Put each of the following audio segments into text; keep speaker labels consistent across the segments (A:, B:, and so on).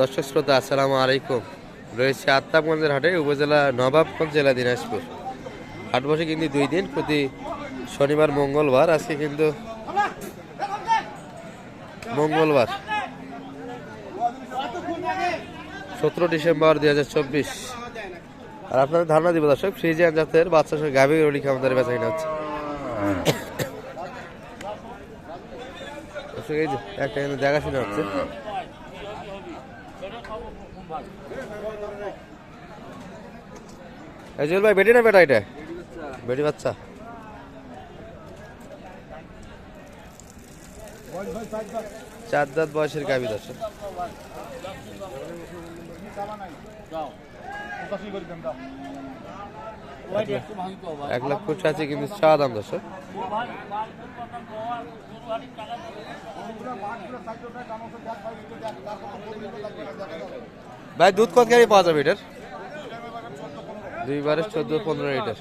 A: দর্শক শ্রোতা, আসসালামু আলাইকুম। রয়েছে আত্মাবগঞ্জের হাটে, উপজেলা নবাবগঞ্জ জেলা দিনাজপুর। হাট বসে কিন্তু দুই দিন, প্রতি শনিবার, মঙ্গলবার, আজকে কিন্তু মঙ্গলবার। সতেরো ডিসেম্বর দুই হাজার চব্বিশ। আর আপনাদের ধারণা দিব দর্শক ফ্রিজিয়ান জাতের বাচ্চা সঙ্গে গাভী রলি আমাদের বেচা কিনা হচ্ছে। একটা কিন্তু দেখাশোনা হচ্ছে। এই জুয়েল ভাই বেটি না বেটা এটা? বেটি বাচ্চা। চার দাঁত বয়সের গাভী দর্শক। এক লক্ষ আছে কিন্তু চা দাম দর্শক। ভাই দুধ কত গাড়ি পাওয়া যাবে এটার? দুইবারে চোদ্দ পনেরো লিটার।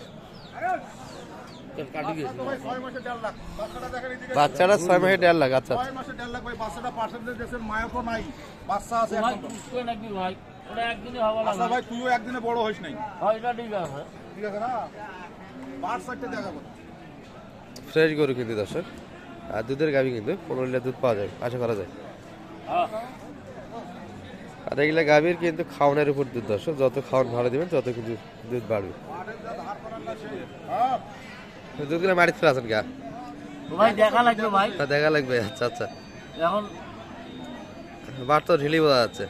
A: বাচ্চাটা ছয় মাসে দেড় লাখ আচ্ছা আচ্ছা।
B: বাচ্চা আছে
C: ভাই
B: এখন।
C: পুষ করে নাকি ভাই ওটা একদিনে হওয়া
B: আচ্ছা ভাই তুইও একদিনে বড় হইস নাই।
C: হয় এটা ঠিক আছে।
B: ঠিক আছে না? পাঁচ সাইডটা দেখা করো
A: ফ্রেশ গরু কিন্তু দর্শক। আর দুধের গাভি কিন্তু পনেরো লিটার দুধ পাওয়া যায় আশা করা যায়।
C: হ্যাঁ।
A: আর এগুলা গাভীর কিন্তু খাওয়ানোর উপর দুধ দর্শক যত খাওয়ান ভালো দিবেন তত কিন্তু দুধ বাড়বে।
B: হ্যাঁ
A: দুধগুলো মাটি ফেলে আছেন গা।
C: ভাই দেখা লাগবে ভাই।
A: দেখা লাগবে আচ্ছা আচ্ছা।
C: এখন
A: বার তো ঢিলি বোঝা যাচ্ছে।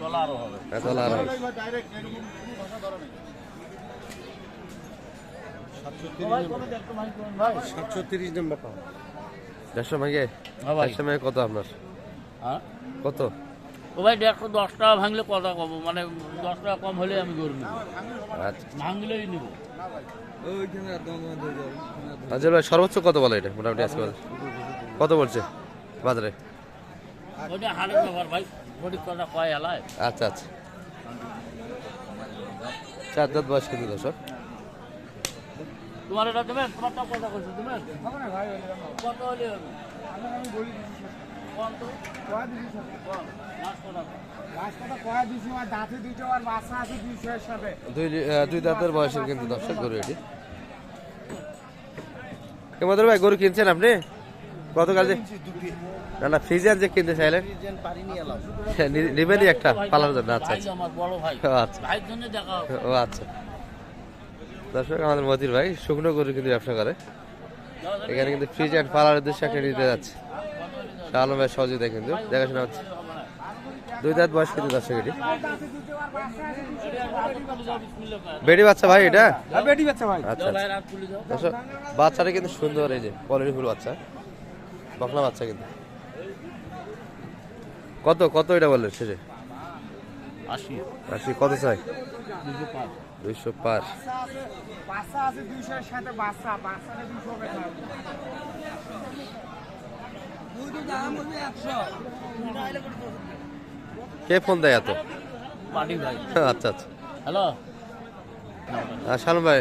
C: চলা আরও হবে।
A: এত লাল
B: ডাইরেক্ট এরকম কোনো ভাষা ধরে নেই
C: তো ভাই কোনো দেখতে ভাই কোন ভাই
B: সাতশো তিরিশ নম্বর পাও
A: দেড়শো ভাঙে?
C: হ্যাঁ ভাই।
A: দেড়শো ভাঙে কত আপনার?
C: হ্যাঁ?
A: কত?
C: ও ভাই দেড়শো দশ টাকা ভাঙলে কথা কম? মানে দশ টাকা কম হলে আমি গরু নিব।
A: আচ্ছা।
C: ভাঙলেই নিব।
A: আচ্ছা ভাই সর্বোচ্চ কত বলে এটা? মোটামুটি আজকে কত বলছে বাজারে?
C: হারের ব্যাপার ভাই।
A: আচ্ছা আচ্ছা। চার দাঁত বয়স কিন্তু দর্শক।
C: তোমার এটা দেবেন? তোমারটা কথা কইছো? দেবেন? কত হলে হবে?
D: কয়া দিছি এর সাথে
A: দুই দাঁতের বয়সের কিন্তু দর্শক গরু এটি। কেমন ভাই গরু কিনছেন আপনি? গতকাল যে না না ফ্রিজিয়ান যে কিনতে চাইলেন হ্যাঁ, নি- নিবেনই একটা পালার জন্য আচ্ছা আচ্ছা
C: আমার বড় ভাই।
A: ও আচ্ছা।
C: ভাইয়ের জন্য দেখা হবে।
A: ও আচ্ছা। দর্শক আমাদের মতির ভাই শুকনো গরু কিন্তু ব্যবসা করে। এখানে কিন্তু ফ্রিজ অ্যান্ড পালার উদ্দেশ্যে একটা নিতে যাচ্ছে। আলম ভাই সহযোগিতা কিন্তু। দেখাশোনা হচ্ছে। দুই দাঁত বয়স কিন্তু দর্শক এটি। বেডি বাচ্চা ভাই এটা?
D: বেটি বাচ্চা ভাই।
A: আচ্ছা আচ্ছা। বাচ্চাটা কিন্তু সুন্দর এই যে পলের ফুল বাচ্চা। বকলা বাচ্চা কিন্তু। কত কত এটা বললেন শেষে? আশি। কত চাই?
C: পাঁচ
A: দুইশো পার।
D: বেচা
A: কে ফোন দেয় এত? আচ্ছা আচ্ছা।
C: হ্যালো?
A: আর শালম ভাই?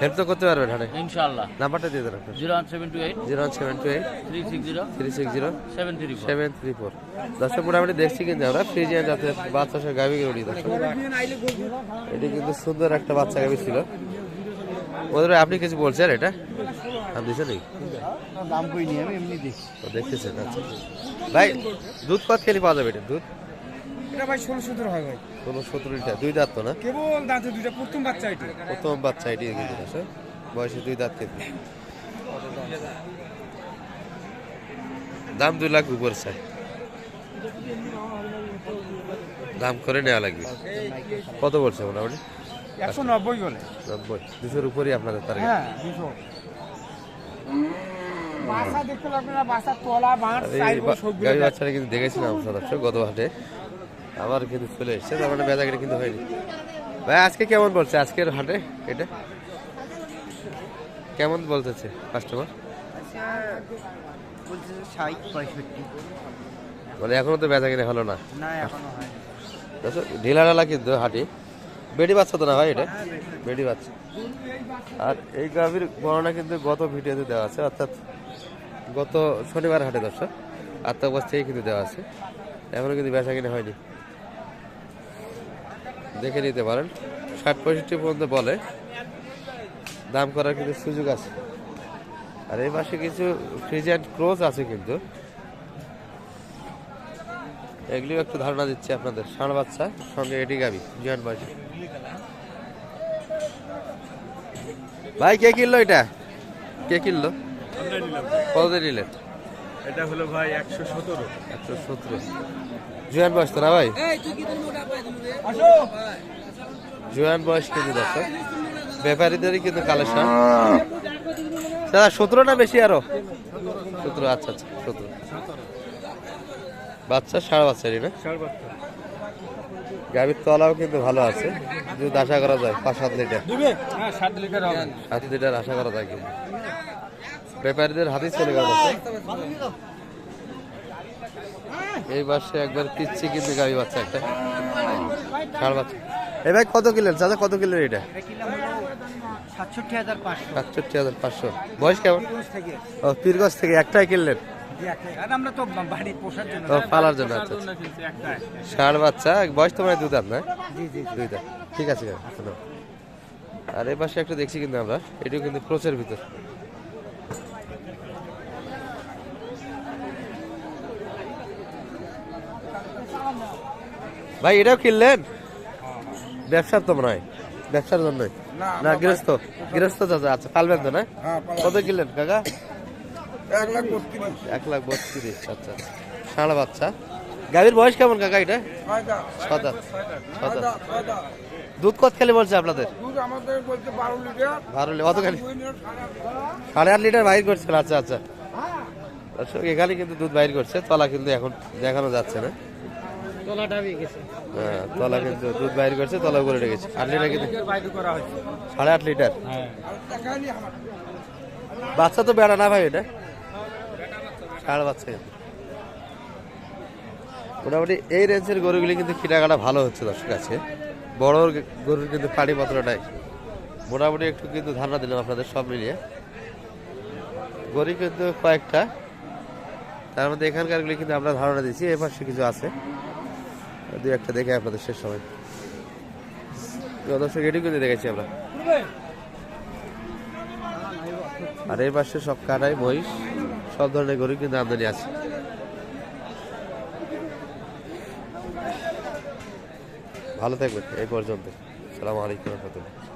A: হেল্প তো করতে পারবেন হাটে।
C: ইনশাআল্লাহ।
A: নাম্বারটা দিয়ে দেন আপনার।
C: Zero one seven two eight.
A: Zero one seven two eight.
C: Three six zero.
A: Three six zero.
C: Seven three
A: seven three four. দশটা মোটামুটি দেখছি কিন্তু আমরা ফ্রিজিয়ান জাতের বাচ্চা সে গাভি গরুটি দর্শক এটি কিন্তু সুন্দর একটা বাচ্চা গাভি ছিল। ওদের আপনি কিছু বলছেন এটা? আপনি দিচ্ছেন নাকি?
D: দাম কই নিয়ে আমি এমনি দেখি
A: দেখতেছেন আচ্ছা। ভাই দুধ পাত খেলে পাওয়া যাবে এটা? দুধ?
D: এটা ভাই ষোলো সতেরো হয় ভাই।
A: ষোলো সতেরো লিটার দুই দাঁত তো না?
D: কেবল দাঁতে দুইটা প্রথম বাচ্চা এটা।
A: প্রথম বাচ্চা এটি কিন্তু দর্শক বয়সে দুই দাঁত দাম দুই লাখ উপর চাই। দাম করে নেওয়া লাগবে। কত বলছে মোটামুটি?
D: একশো নব্বই বলে।
A: নব্বই। দুশোর উপরই আপনাদের টার্গেট
D: হ্যাঁ দুশো। বাচ্চা দেখতে না তলা বাঁশ
A: গাড়ি বাচ্চারা কিন্তু দেখেছিলাম সদস্য গত হাটে। আবার কিন্তু চলে এসছে তার মানে বেচা কিন্তু হয়নি। ভাই আজকে কেমন বলছে? আজকের হাটে এটা? কেমন বলতেছে কাস্টমার মানে এখনও তো বেচা কিনে হলো না।
D: হয়
A: দেখো ঢিলা ঢালা কিন্তু হাঁটি। বেডি বাচ্চা তো না ভাই এটা? বেডি বাচ্চা। আর এই গাভীর গণনা কিন্তু গত ভিডিওতে দেওয়া আছে অর্থাৎ গত শনিবার হাটে দর্শক আত্মা থেকে কিন্তু দেওয়া আছে। এখনও কিন্তু বেচা কিনে হয়নি। দেখে নিতে পারেন। ষাট পঁয়ষট্টি পর্যন্ত বলে। দাম করার কিন্তু সুযোগ আছে। আর এই পাশে কিছু ফ্রিজ অ্যান্ড ক্রোজ আছে কিন্তু। এগুলিও একটু ধারণা দিচ্ছে আপনাদের। ষাঁড় বাচ্চা সঙ্গে এটি গাবি জোয়ান বয়সে ভাই কে কিনলো এটা? কে কিনলো? কত নিলেন?
B: এটা হলো ভাই একশো সতেরো।
A: একশো সতেরো। জোয়ান বয়স তো না ভাই? জুয়ান বয়স কিন্তু দর্শক? ব্যাপারীদেরই কিন্তু কালেকশন দাদা সতেরো না বেশি আরও? সতেরো আচ্ছা আচ্ছা সতেরো। বাচ্চা সাড়ে বাচ্চারই না? গাভীর তলাও কিন্তু ভালো আছে। যদি আশা করা যায় পাঁচ সাত লিটার।
C: হ্যাঁ সাত লিটার
A: সাত লিটার আশা করা যায় কিন্তু। ব্যাপারীদের হাতেই চলে গেল। এই বাসে একবার পিচ্ছি কিন্তু গাভী বাচ্চা একটা। ষাড় বাচ্চা। এই ভাই কত কিলেন চাচা কত কিলের এটা
D: সাতষট্টি হাজার পাঁচশো।
A: বয়স কেমন? ও পীরগঞ্জ থেকে একটাই কিনলেন
D: আর আমরা তো বাড়ি পোষার জন্য
A: ও পালার জন্য আচ্ছা আচ্ছা। ষাড় বাচ্চা বয়স তো মানে দুই দাঁত না?
D: জি জি
A: দুই দাঁত ঠিক আছে আর এই পাশে একটা দেখছি কিন্তু আমরা এটিও কিন্তু ক্রোচের ভিতর। ভাই এটাও কিনলেন? ব্যবসার তো হয়। ব্যবসার জন্যই। না গৃহস্থ। গৃহস্থ চাচা আচ্ছা পালবেন তো না?
B: হ্যাঁ
A: কত কিনলেন কাকা?
B: এক লাখ বত্রিশ।
A: লাখ বত্রিশ আচ্ছা বাচ্চা। গাভীর বয়স কেমন কাকা এটা? দুধ কত খেলে বলছে আপনাদের?
B: বারো লিটার।
A: খালি
B: সাড়ে আট লিটার।
A: সাড়ে বাইর করছেন আচ্ছা আচ্ছা। এখানে কিন্তু দুধ বাইর করছে তলা কিন্তু এখন দেখানো যাচ্ছে না। হ্যাঁ তলা কিন্তু দুধ বাইর করছে তলা করে রেখেছে আট লিটার কিন্তু সাড়ে আট লিটার?
C: হ্যাঁ।
A: বাচ্চা তো বেড়া না ভাই এটা? ষাড় বাচ্চা কিন্তু। মোটামুটি এই রেঞ্জের গরুগুলি কিন্তু কেনাকাটা ভালো হচ্ছে দর্শক কাছে। বড় গরুর কিন্তু পাড়ি পত্রটাই মোটামুটি একটু কিন্তু ধারণা দিলাম আপনাদের সব মিলিয়ে। গরু কিন্তু কয়েকটা। তার মধ্যে এখানকারগুলি কিন্তু আমরা ধারণা দিচ্ছি এ পাশে কিছু আছে। দু একটা দেখে আপনাদের শেষ সময়। দর্শক এটি কিন্তু দেখেছি আমরা। আর এই পাশে সব কাটাই মহিষ, সব ধরনের গরু কিন্তু আমদানি আছে। ভালো থাকবেন, এই পর্যন্ত। সালাম আলাইকুম রহমতুল্লাহ।